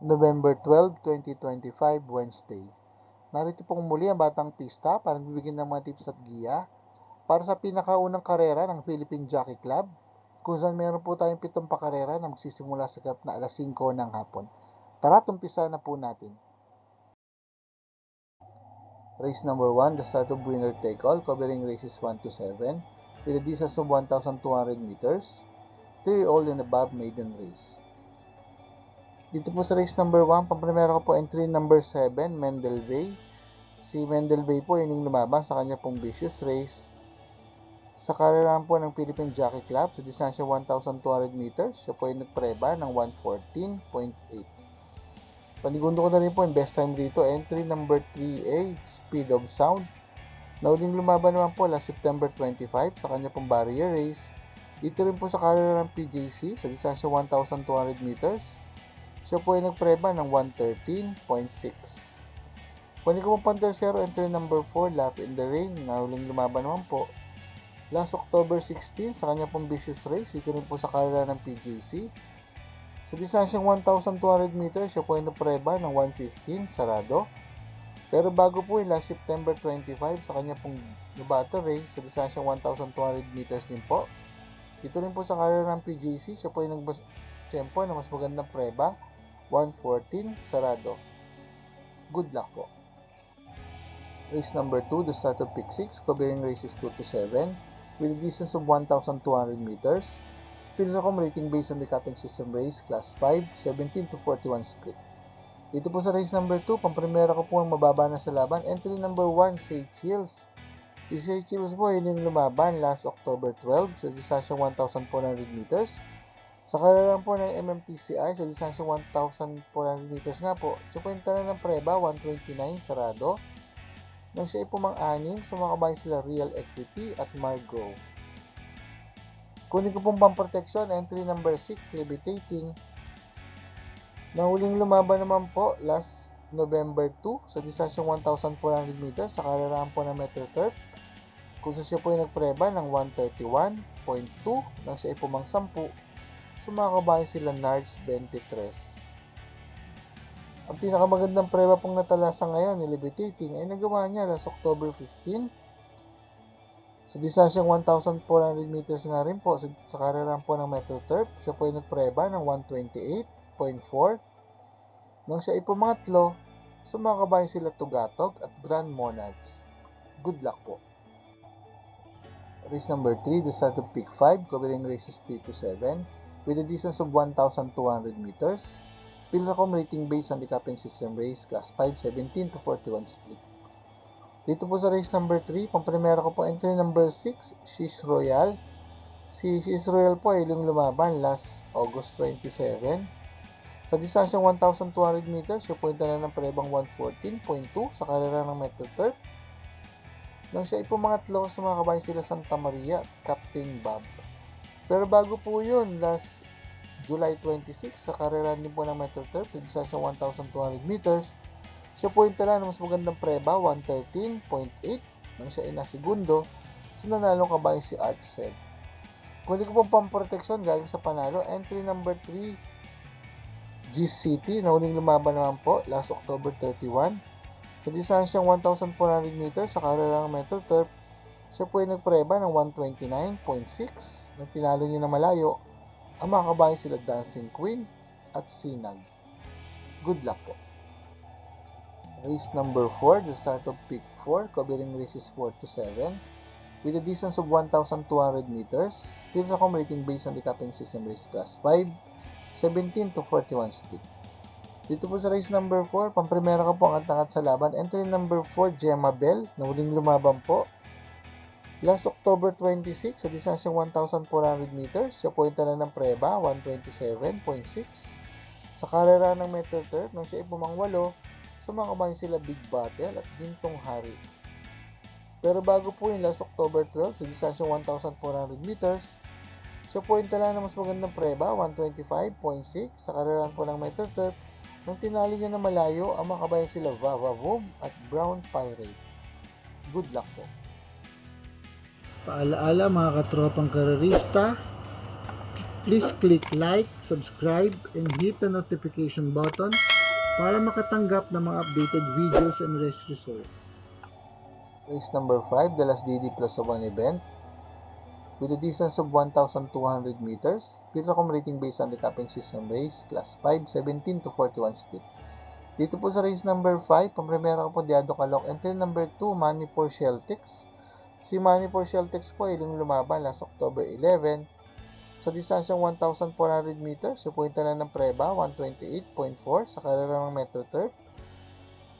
November 12, 2025, Wednesday. Narito pong muli ang Batang Pista para bibigyan ng mga tips at giya para sa pinakaunang karera ng Philippine Jockey Club kung saan meron po tayong pitong pakarera na magsisimula sa gap na alas 5 ng hapon. Tara, tumpisa na po natin. Race number 1, the start of winner take all, covering races 1 to 7 with a distance of 1,200 meters. 3-year-old and above maiden race. Dito po sa race number 1, pamprimera ko po entry number 7, Mendel Bay. Si Mendel Bay po, yun yung lumaban sa kanya pong vicious race. Sa karerahan po ng Philippine Jockey Club, sa distansya 1,200 meters, siya po ay nagpreba ng 114.8. Panigundo ko na rin po yung best time dito, entry number 3A, Speed of Sound. Nauling lumaban naman po last September 25 sa kanya pong barrier race. Dito rin po sa karera ng PJC sa distansya 1,200 meters. Siya po ay nagpreba ng 113.6. Kunin ko pong pantersero, entry number 4, Lap in the Rain. Nauling lumaban naman po. Last October 16 sa kanya pong vicious race. Dito rin po sa karera ng PJC. Sa distansyang 1,200 meters, siya po ay napreba ng 115, sarado. Pero bago po yung last September 25 sa kanya pong Nubato race, sa distansyang 1,200 meters din po. Dito rin po sa karera ng PJC, siya po ay nagbas tempo na mas magandang preba, 114, sarado. Good luck po. Race number 2, the start of pick 6, covering races 2 to 7, with a distance of 1,200 meters. Pilnacom rating based on the capping system race, class 5, 17 to 41 split. Dito po sa race number 2, pamprimera ko po ang mababa na sa laban. Entry number 1, Sage Hills. Si po, yun yung lumaban last October 12 sa distansyang 1,400 meters. Sa karerang po ng MMTCI sa distansyang 1,400 meters nga po, yung tanan ng preba, 129, sarado. Nang siya ay pumang-anim, sumakabay sila Real Equity at Margrove. Kunin ko pong pamproteksyon, entry number 6, Levitating. Nahuling lumaban naman po last November 2 sa distansyang 1,400 meters sa karerahan po ng Metro Turf. Kung sa siya po ay nagpreba ng 131.2 nang siya ay pumang 10, sumakabay sila Nards 23. Ang pinakamagandang preba pong natalasa ngayon ni Levitating ay nagawa niya last October 15 sa distansyang 1,400 meters nga rin po sa, sa karerahan po ng Metro Turf. Siya po ay nagpreba ng 128.4. Nang siya ay pumangatlo, sumakabay sila Tugatog at Grand Monarchs. Good luck po. Race number 3, the start of peak 5, covering races 3 to 7, with a distance of 1,200 meters. Pilracom rating based on the capping system race, class 5, 17 to 41 split. Dito po sa race number 3, pamprimera ko po entry number 6, Shish Royal. Si Shish Royal po ay yung lumaban last August 27. Sa distansyang 1,200 meters, siya po tanan ng prebang 114.2 sa karera ng Metro Turf. Nang siya ay pumangatlo, sumakabay sila Santa Maria at Captain Bob. Pero bago po yun, last July 26, sa karera din po ng Metro Turf, sa distansyang 1,200 meters, siya po yung tala ng mas magandang preba, 113.8 nang siya ay nasigundo. So nanalo kabayan si Art Seb. Kunin ko pong pamproteksyon galing sa panalo. Entry number 3, G City, na huling lumaban naman po last October 31. Sa distansyang 1,400 meters sa karerang Metro Turf, siya po ay nagpreba ng 129.6 nang tinalo niya na malayo. Ang mga kabayan sila Dancing Queen at Sinag. Good luck po. Race number 4, the start of peak 4, covering races 4 to 7, with a distance of 1,200 meters. Pilracom rating based on the capping system race class 5, 17 to 41 speed. Dito po sa race number 4, pamprimera ko po ang atangat sa laban. Entry number 4, Gemma Bell, na huling lumaban po. Last October 26, sa distansyang 1,400 meters, siya po yung tala ng preba, 127.6. Sa karera ng Metro Turf, nang siya ay pumangwalo, sumakabay sila Big Battle at Gintong Hari. Pero bago po yung last October 12, sa distansyang 1,400 meters, siya po yung tala ng mas magandang preba, 125.6 sa karerahan po ng Metro Turf. Nang tinali niya na malayo, ang makabayan sila Vava Voom at Brown Pirate. Good luck po. Paalaala mga katropang karerista, Please click like, subscribe, and hit the notification button para makatanggap ng mga updated videos and race results. Race number 5, the last DD plus of one event. With a distance of 1,200 meters, Pilracom rating based on the capping system race, class 5, 17 to 41 speed. Dito po sa race number 5, pampremera ko po Diado Calok. Entry number 2, Money for Celtics. Si Money for Celtics po, ilang lumaban last October 11. Sa distansyang 1,400 meters, sa puwinta na ng Preba, 128.4 sa karera ng Metro Turf.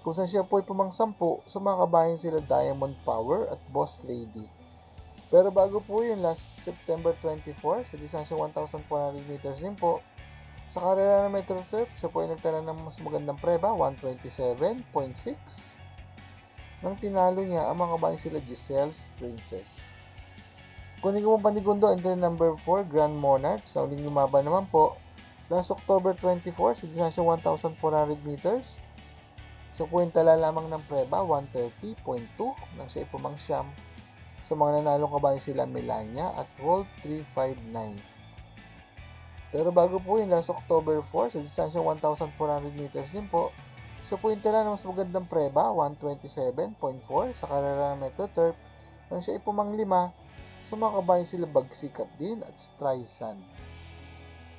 Kung saan siya po ay pumangsampu, sa mga kabayan sila Diamond Power at Boss Lady. Pero bago po yun, last September 24, sa distansyang 1,400 meters din po, sa karera ng Metro Turf, siya po ay nagtala ng mas magandang preba, 127.6. Nang tinalo niya, ang mga kabayan sila Giselle's Princess. Kunin ko pong panigundo, entry number 4, Grand Monarch. Sa uling lumaban naman po, last October 24, sa distansyang 1,400 meters. Sa kwentala lamang ng preba, 130.2 nang siya ipumangsyam. Sa mga nanalong kabayan sila Melania at World 359. Pero bago po yun, last October 4, sa distansyang 1,400 meters din po, sa puwintala ng mas magandang preba, 127.4 sa karera ng Metro Turf, nang siya ipumanglima, sa mga kabayan sila Bagsikat din at Streisand.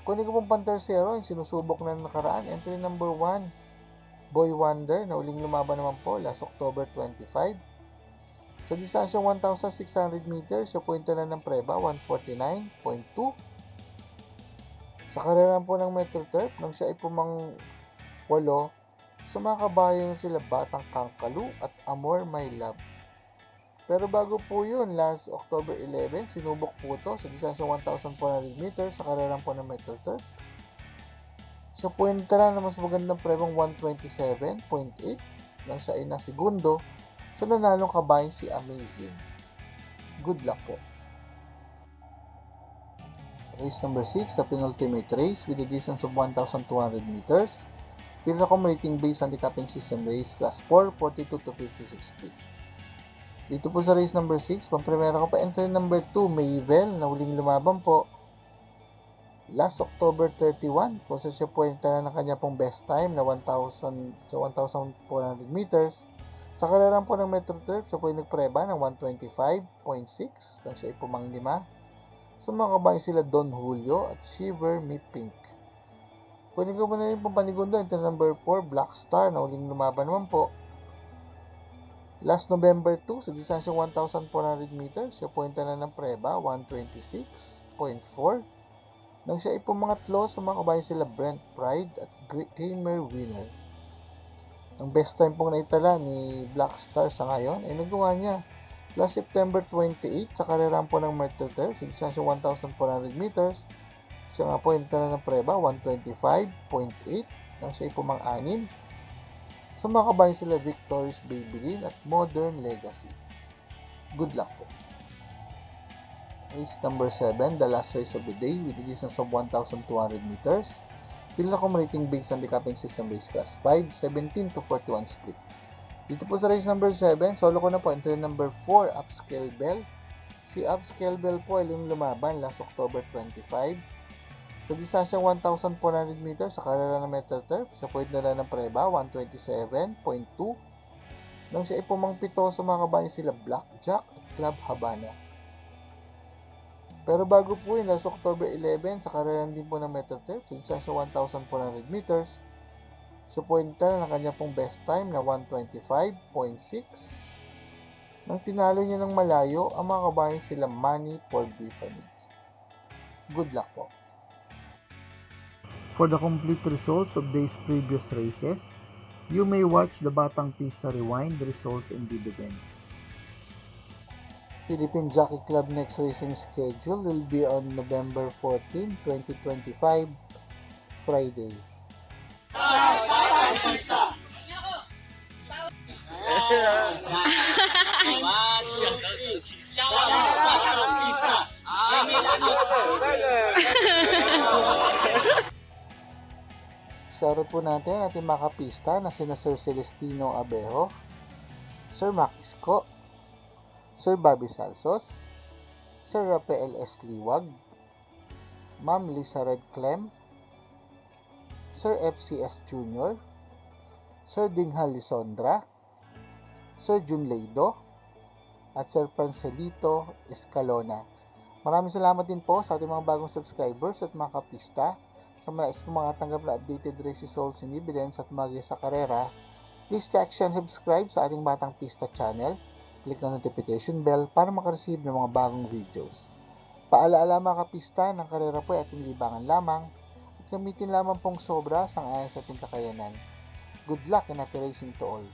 Kunin ko pong pantersero, yung sinusubok na nakaraan, entry number 1, Boy Wonder, na uling lumaban naman po last October 25. Sa distansyang 1,600 meters, sa puwintala ng preba, 149.2 sa karera po ng Metro Turf, nang siya ay pumang walo, sa mga kabayan sila Batang Kangkalu at Amor My Love. Pero bago po yun, last October 11, sinubok po ito sa distansyang 1,400 meters sa karera po ng Metro Turf. Sa puwenta na mas magandang prebang 127.8 nang siya ay na segundo sa nanalong kabayan si Amazing. Good luck po. Race number 6, the penultimate race with a distance of 1,200 meters. Pilracom rating based on the capping system race, class 4, 42 to 56 feet. Dito po sa race number 6, pampremera ko pa entry number 2, Mayvel, na huling lumaban po. Last October 31, kung saan siya po yung tala ng kanya pong best time na 1,000 sa 1,400 meters. Sa karerang po ng Metro Turf, siya po yung nagpreba ng 125.6 nang siya ipumang lima. Sa mga kabayan sila Don Julio at Shiver Me Pink. Kunin ko muna yung pampanigundo, ito number 4, Black Star, na uling lumaban naman po. Last November 2, sa distansyang 1,400 meters, siya po yung tala ng preba, 126.4. Nang siya ipumangatlo sa mga kabayan sila Brent Pride at Gamer Winner. Ang best time pong naitala ni Black Star sa ngayon ay nagawa niya last September 28 sa karerang po ng Turf sa distansyang 1,400 meters. Siya nga po yung tala ng preba, 125.8 nang siya ipumang-anim sa mga kabayan sila Victorious Babylin at Modern Legacy. Good luck po. Race number 7, the last race of the day with a distance of 1,200 meters. Pilracom rating based on the capping system race class 5, 17 to 41 split. Dito po sa race number 7, solo ko na po entry number 4, Upscale Bell. Si Upscale Bell po ay lumaban last October 25. Sa distansyang 1,400 meters sa karera ng Metro Turf, sa point nila ng Preba, 127.2. Nang siya ipumang pito sa mga kabayan sila Blackjack at Club Habana. Pero bago po yun, last October 11, sa karera din po ng Metro Turf, sa distansyang 1,400 meters, sa puwenta ng kanya pong best time na 125.6. Nang tinalo niya ng malayo, ang mga kabayan sila Manny for Tiffany. Good luck po. For the complete results of these previous races, you may watch the Batang Pista Rewind results and dividend. Philippine Jockey Club next racing schedule will be on November 14, 2025, Friday. Shoutout po natin ating mga kapista na sina Sir Celestino Abejo, Sir Max Ko, Sir Bobby Salsos, Sir Rafael S. Liwag, Ma'am Lisa Red Clem, Sir FCS Jr., Sir Dinghal Lisondra, Sir Jun Leido, at Sir Francelito Escalona. Maraming salamat din po sa ating mga bagong subscribers at mga kapista. Sa mga is mga tanggap na updated race results and evidence at mga sa karera, please check and subscribe sa ating Batang Pista channel. Click na notification bell para makareceive ng mga bagong videos. Paalaala mga kapista ng karera po ay ating libangan lamang at gamitin lamang pong sobra sang ayon sa ating kakayanan. Good luck and happy racing to all!